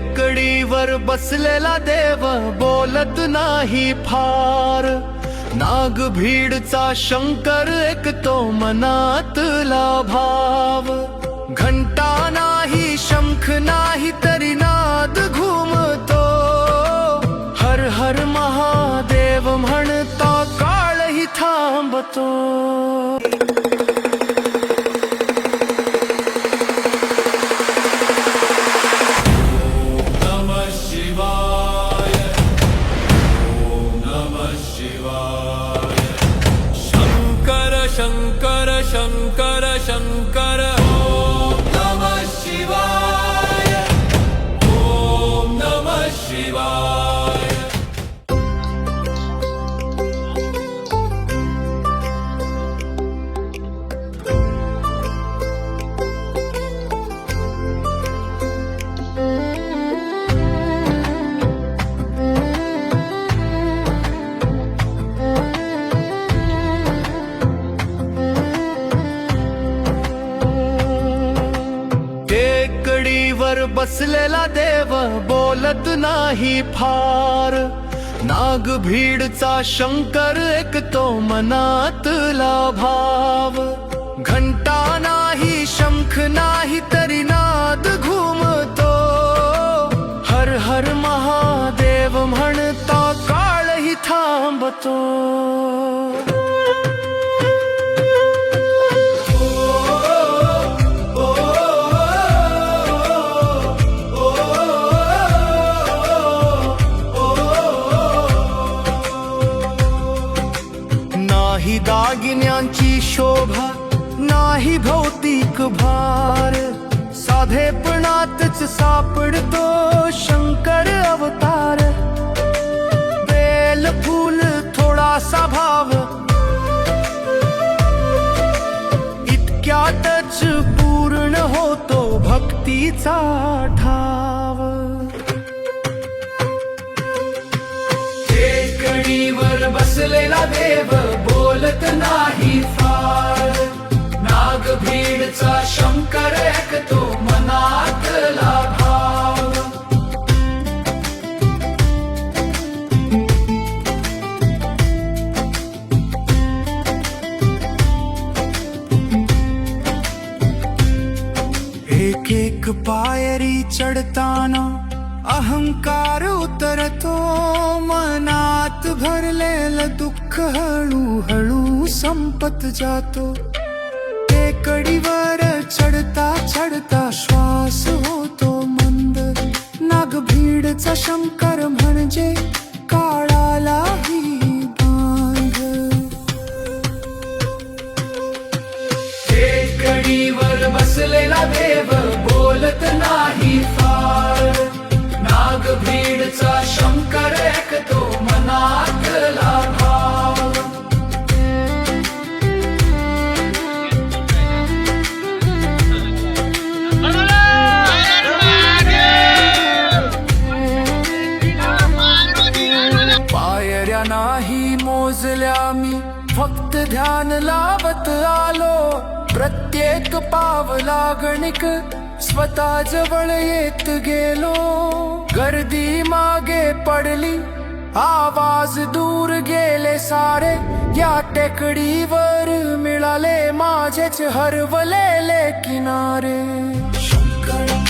टेकडीवर बसलेला देव बोलत नाही फार. नाग भीडचा शंकर एक तो मनातला भाव. घंटा नाही शंख नाही तरी नाद घुमतो. हर हर महादेव म्हणता काळही थांबतो. बसलेला देव बोलत नाही फार. नाग भीडचा शंकर एक तो मनातला भाव. घंटा नाही शंख नाही तरी नाद घुमतो. हर हर महादेव म्हणता काळही थांबतो. दागिन्यांची शोभा नाही भौतिक भार. साधेपणातच सापडतो शंकर अवतार. बेल फूल थोडासा भाव. इतक्यातच पूर्ण होतो भक्तीचा ठाव. टेकडीवर बसलेला देव बोलत नाही फार. नाग भीडचा शंकर एक तो मनातला भाव. एक एक पायरी चढताना अहंकार उतरतो मनात भरलेलं दुःख हळूहळू संपत जातो. टेकडीवर चढता चढता श्वास होतो मंद. नाग भीडचा शंकर म्हणजे काळालाही टेकडीवर बसलेला देव बोलत नाही फार. भीडचा शंकर एक तो मनातला भाव. पायऱ्या नाही मोजल्या मी फक्त ध्यान लावत आलो. प्रत्येक पाव लागणिक स्वतः जवळ येत गेलो. गर्दी मागे पडली. आवाज दूर गेले सारे. या टेकडीवर मिळाले माझेच हरवलेले किनारे. शंकर